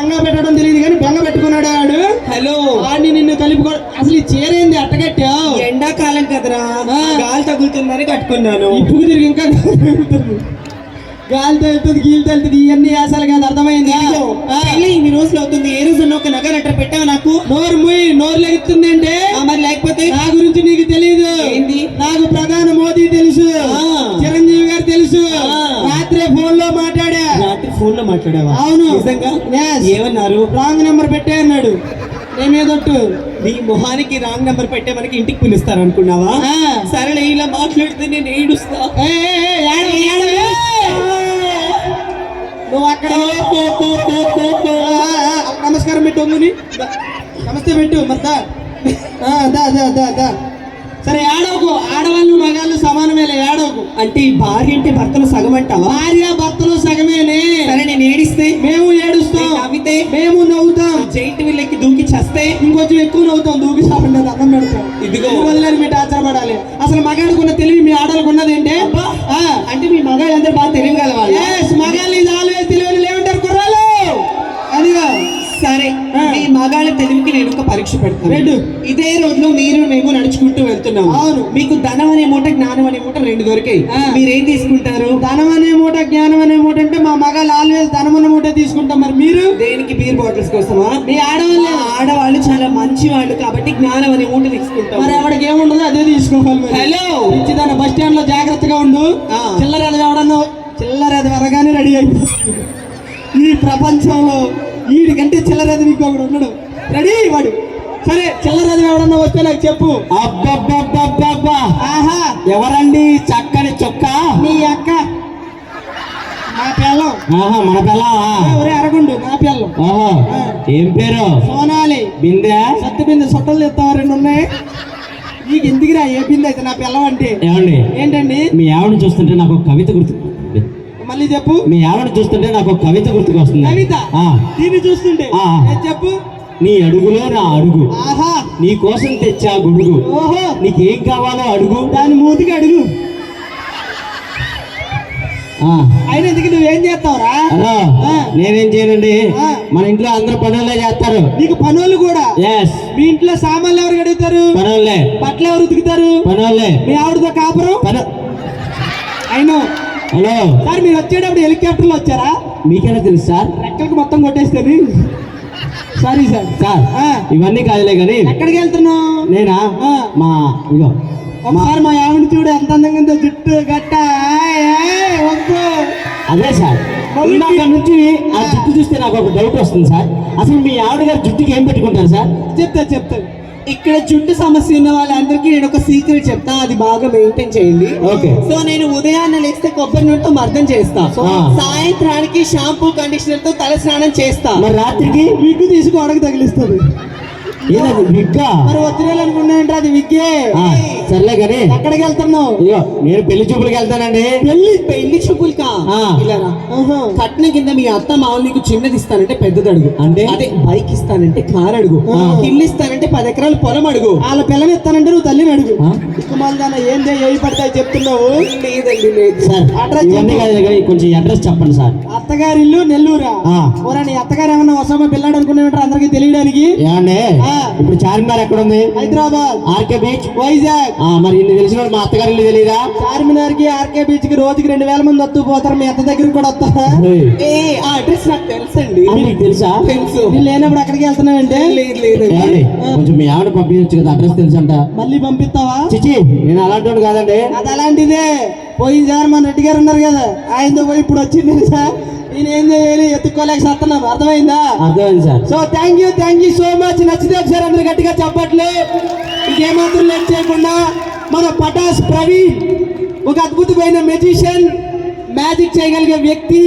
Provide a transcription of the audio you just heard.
లంగా పెట్టడం తెలియదు కానీ బెంగ పెట్టుకున్నాడు ఆడు. హలో. వాడిని నిన్ను కలుపుకో అసలు ఈ చీర ఏంది? అట్టగట్టావు? ఎండాకాలం కదరా. గాలి తగులుతుందని కట్టుకున్నాను. ఇప్పుడు తిరిగి ఇంకా గాలి తేలుతుంది గీలు తేలుతుంది ఇవన్నీ వేసాలి కాదు అర్థమైందా? ఇన్ని రోజులు అవుతుంది. ఏ రోజు ఒక నగ పెట్టావు నాకు? నోరు ముయ్ నోరు లెగుతుంది అంటే మరి లేకపోతే? నా గురించి నీకు తెలియదు ఏంది? నాకు ప్రధాని మోదీ తెలుసు ఆ. చిరంజీవి గారు తెలుసు ఆ. రాత్రే ఫోన్లో మాట్లాడా రాత్రి ఫోన్లో మాట్లాడావా? అవును. నిజంగా. ఏమన్నారు? రాంగ్ నెంబర్ పెట్టే అన్నాడు. నేమేదొట్టు నీ మొహానికి రాంగ్ నెంబర్ పెట్టే మనకి ఇంటికి పిలుస్తారు అనుకున్నావా. సరేలే ఇలా మాట్లాడితే నేను ఏడుస్తా. నువ్వు అక్కడ నమస్కారం పెట్టు నమస్తే పెట్టు మరి దా దా దా దా. సరే ఏడవకు. ఆడవాళ్ళు మగాళ్ళు సమానమేలే ఏడవకు. అంటే ఈ భార్య అంటే భర్తలు సగం అంటావా భార్య భర్తలు సగమేనే సరే నేను ఏడిస్తే? మేము ఏడుస్తాం. నవ్వితే? మేము నవ్వుతాం. జైంట్ వీళ్ళకి దూకి చస్తే? ఇంకొంచెం ఎక్కువ నవ్వుతాం. దూకి సాపండి అన్నం పెడతాం. ఇదిగో. వదిలేదు మీ ఆచారపడాలి అసలు మగాడుకున్న తెలివి మీ ఆడలకు ఉన్నది ఏంటి? అంటే మీ మగాళ్ళందరూ బాగా తెలియగల వాళ్ళు yes, మగాళ్ళు ఇది ఆల్వేస్ తెలియని లేవంటారు కుర్రాలు అదిగా సరే. మీ మగాళ్ళ తెలివికి నేను ఒక పరీక్ష పెడతాను. ఇదే రోజులో మీరు మేము నడుచుకుంటూ వెళ్తున్నాము అవును. మీకు ధనం అనే మూట జ్ఞానం అనే మూట రెండు దొరికాయి. మీరేం తీసుకుంటారు? ధనం అనే మూట జ్ఞానం అనే మూట అంటే మా మగాళ్ళు ఆల్వేస్ ధనం అనే మూట తీసుకుంటాం మరి. మీరు? దేనికి బీర్ బాటిల్స్ కోసమా? మీ ఆడవాళ్ళే. ఆడవాళ్ళు చాలా మంచి వాళ్ళు కాబట్టి జ్ఞానం అనే మూట తీసుకుంటాం. మరి ఎవరికి ఏముండదు అదే తీసుకోవాలి హలో! ఇచ్చిదాన్ని బస్ స్టాండ్లో జాగ్రత్తగా ఉండు. చిల్లర అది ఎవడన్నా చిల్లర అది వరగానే రెడీ అయిపోతుంది. ఈ ప్రపంచంలో వీడికంటే చిల్లర అది ఇంకొకడు ఉన్నాడు. రెడీ వాడు. సరే చిల్లర అది ఎవడన్నా వస్తే నాకు చెప్పు. అబ్బబ్బబ్బబ్బబ్బా ఆహా. ఎవరండి చక్కని చొక్క? నీ అక్క. నా పిల్లం. ఆహా మన పిల్ల? ఎవరే అరగుండు నా పిల్లం. ఓహో ఏం పేరు? సోనాలి. బిందె? సత్తు బిందె సొట్టలు తెస్తావా? రెండు ఉన్నాయి. నీకు ఎందుకురా ఏ బిందె అయితే నా పిల్లం అంటే? ఏమండి? ఏంటండి? మీ ఆవిడ చూస్తుంటే నాకు ఒక కవిత గుర్తు మళ్ళీ చెప్పు. మీ ఆవిడ చూస్తుంటే నాకు ఒక కవిత గుర్తుకొస్తుంది. కవిత? దీన్ని చూస్తుంటే చెప్పు? నీ అడుగులో నా అడుగు. ఆహా. నీ కోసం తెచ్చా గొడుగు. ఓహో. నీకేం కావాలో అడుగు. దాని మూతికి అడుగు. అయినా నువ్వేం చేస్తావురా. నేనేం చేయనండి. మన ఇంట్లో అందరూ పనులే చేస్తారు. నీకు పనులు కూడా? మీ ఇంట్లో సామాన్లు ఎవరు కడుగుతారు? పనులే. బట్టలు ఎవరు ఉతుకుతారు? పనులే. మీ ఆవిడతో కాపురం? హలో సార్ మీరు వచ్చేటప్పుడు హెలికాప్టర్లో వచ్చారా? మీకెలా తెలుసు సార్? రెక్కలకు మొత్తం కొట్టేస్తుంది. Sorry sir. సార్. ఇవన్నీ కాదులే కానీ ఎక్కడికి వెళ్తున్నావు? నేనా. మా ఇగో ఒకసారి మా ఆవిడ చూడు ఎంత అందంగా ఉందో జుట్టు గట్ట. అదే సార్ ఇందాక నుంచి ఆ జుట్టు చూస్తే నాకు ఒక డౌట్ వస్తుంది సార్. అసలు మీ ఆవిడ గారు జుట్టుకి ఏం పెట్టుకుంటారు సార్? చెప్తా చెప్తా. ఇక్కడ జుట్టు సమస్య ఉన్న వాళ్ళందరికీ నేను ఒక సీక్రెట్ చెప్తా అది బాగా మెయింటైన్ చేయండి. ఓకే. సో నేను ఉదయాన్నే లేస్తే కొబ్బరి నూనెతో మర్దం చేస్తా. సాయంత్రానికి షాంపూ కండిషనర్తో తల స్నానం చేస్తా. మరి రాత్రికి? విగ్గు తీసుకోవడానికి తగిలిస్తుంది. ఏదది విగ్గా మరి అనుకున్నాయంటే అది విగ్గే సర్లే కానీ ఎక్కడికి వెళ్తున్నావు ఇగో నేను పెళ్ళి చూపులకు వెళ్తానండి పెళ్ళి పెళ్ళి చూపులు కా ఆ. ఇలారా? ఆహా. కట్నం కింద మీ అత్త మామూలు నీకు చిన్నది ఇస్తానంటే పెద్దది అడుగు అంటే? అదే బైక్ ఇస్తానంటే కార్ అడుగు. ఇల్లు ఇస్తానంటే పది ఎకరాల పొలం అడుగు. వాళ్ళ పిల్లని ఇస్తానంటే నువ్వు తల్లిని అడుగు. ఏందే ఏ పడతాయి చెప్తున్నావు? లేదండి లేదు సార్ అడ్రస్ కొంచెం అడ్రస్ చెప్పండి సార్. అత్తగారి ఇల్లు నెల్లూరా. ఓరా నీ అత్తగారు ఏమన్నా వసామా పిల్లాడు అనుకున్నామంటారు అందరికి తెలియడానికి. ఇప్పుడు చార్మినార్ ఎక్కడ ఉంది హైదరాబాద్. RK beach? వైజాగ్. ఆ, మరి ఇన్ని తెలిసిన మా అత్తగారి ఇల్లు తెలియదా చార్మినార్కి ఆర్కే బీచ్కి రోజుకి రెండు వేల మంది వస్తూ పోతారు. మీ అత్త దగ్గరికి కూడా వస్తారా? ఆ అడ్రస్ నాకు తెలుసండి. మీకు తెలుసా? తెలుసు. లేనప్పుడు అక్కడికి వెళ్తున్నావంటే లేదు ఏమండి కొంచెం మీ ఆవిడ పంపించచ్చు కదా అడ్రస్ తెలుసంట. మళ్ళీ పంపిస్తావా? చిచి నేను అలాంటి వాడు కాదండి. అది అలాంటిదే. పోయినసారి మన రెడ్డి గారు ఉన్నారు కదా ఆయనతో పోయి ఇప్పుడు వచ్చింది సార్ నేను ఏం చేయాలి? ఎత్తుక్కోలేక సస్తున్నాను అర్థమైందా? అర్థమైంది sir. So thank you thank you so much నచ్చితే ఒకసారి అందరు గట్టిగా చెప్పట్లు. ఇంకేమాత్రం లేట్ చేయకుండా మన పటాస్ ప్రవీణ్ ఒక అద్భుతమైన మెజిషియన్ మ్యాజిక్ చేయగలిగే వ్యక్తి